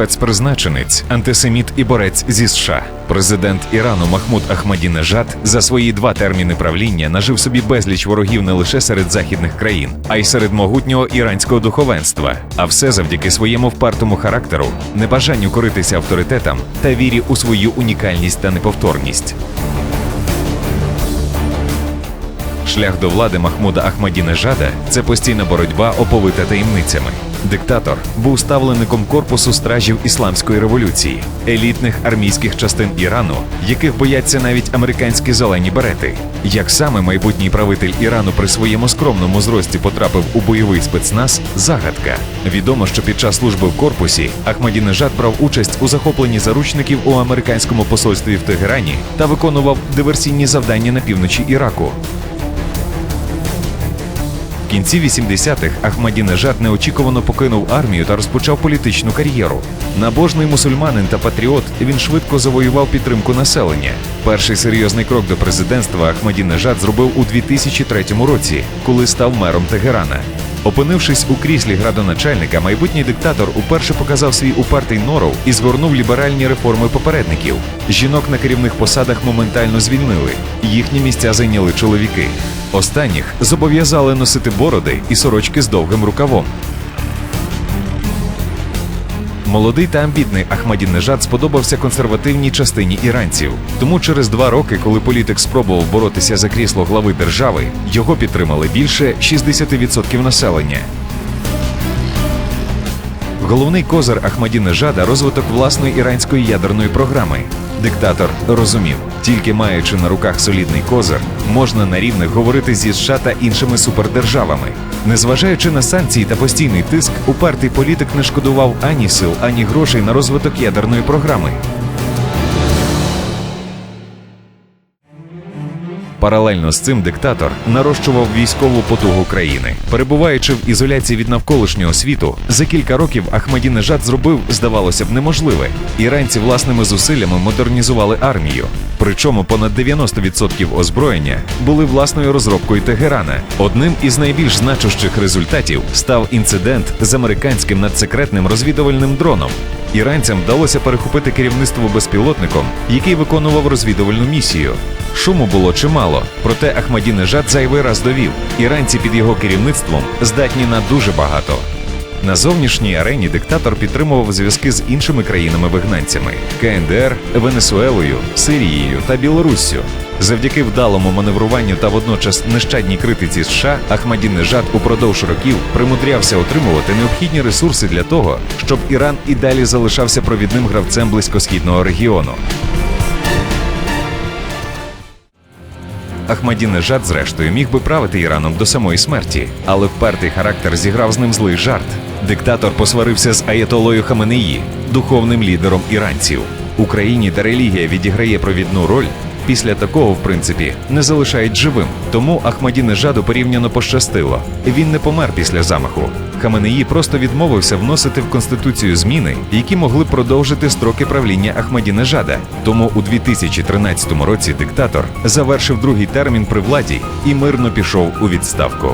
спецпризначенець, антисеміт і борець зі США. Президент Ірану Махмуд Ахмадінежад за свої два терміни правління нажив собі безліч ворогів не лише серед західних країн, а й серед могутнього іранського духовенства. А все завдяки своєму впартому характеру, небажанню коритися авторитетам та вірі у свою унікальність та неповторність. Шлях до влади Махмуда Ахмадінежада це постійна боротьба, оповита таємницями. Диктатор був ставлеником корпусу стражів ісламської революції, елітних армійських частин Ірану, яких бояться навіть американські зелені берети. Як саме майбутній правитель Ірану при своєму скромному зрості потрапив у бойовий спецназ загадка. Відомо, що під час служби в корпусі Ахмадінежад брав участь у захопленні заручників у американському посольстві в Тегерані та виконував диверсійні завдання на півночі Іраку. Кінці 80-х Ахмадінежад неочікувано покинув армію та розпочав політичну кар'єру. Набожний мусульманин та патріот, він швидко завоював підтримку населення. Перший серйозний крок до президентства Ахмадінежад зробив у 2003 році, коли став мером Тегерана. Опинившись у кріслі градоначальника, майбутній диктатор уперше показав свій упертий норов і згорнув ліберальні реформи попередників. Жінок на керівних посадах моментально звільнили. Їхні місця зайняли чоловіки. Останніх зобов'язали носити бороди і сорочки з довгим рукавом. Молодий та амбітний Ахмадінежад сподобався консервативній частині іранців. Тому через два роки, коли політик спробував боротися за крісло глави держави, його підтримали більше 60% населення. Головний козир Ахмадінежада розвиток власної іранської ядерної програми. Диктатор розумів, тільки маючи на руках солідний козир, можна на рівних говорити зі США та іншими супердержавами. Незважаючи на санкції та постійний тиск, упертий політик не шкодував ані сил, ані грошей на розвиток ядерної програми. Паралельно з цим диктатор нарощував військову потугу країни. Перебуваючи в ізоляції від навколишнього світу, за кілька років Ахмадінежад зробив, здавалося б, неможливе. Іранці власними зусиллями модернізували армію. Причому понад 90% озброєння були власною розробкою Тегерана. Одним із найбільш значущих результатів став інцидент з американським надсекретним розвідувальним дроном. Іранцям вдалося перехопити керівництво безпілотником, який виконував розвідувальну місію. Шуму було чимало, проте Ахмадінежад зайвий раз довів: іранці під його керівництвом здатні на дуже багато. На зовнішній арені диктатор підтримував зв'язки з іншими країнами-вигнанцями КНДР, Венесуелою, Сирією та Білоруссю. Завдяки вдалому маневруванню та водночас нещадній критиці США Ахмадінежад упродовж років примудрявся отримувати необхідні ресурси для того, щоб Іран і далі залишався провідним гравцем близькосхідного регіону. Ахмадінежад, зрештою, міг би правити Іраном до самої смерті, але впертий характер зіграв з ним злий жарт. Диктатор посварився з Аятолою Хаменеї, духовним лідером іранців. Україні та релігія відіграє провідну роль. Після такого, в принципі, не залишають живим. Тому Ахмадінежаду порівняно пощастило. Він не помер після замаху. Хаменеї просто відмовився вносити в конституцію зміни, які могли продовжити строки правління Ахмадінежада. Тому у 2013 році диктатор завершив другий термін при владі і мирно пішов у відставку.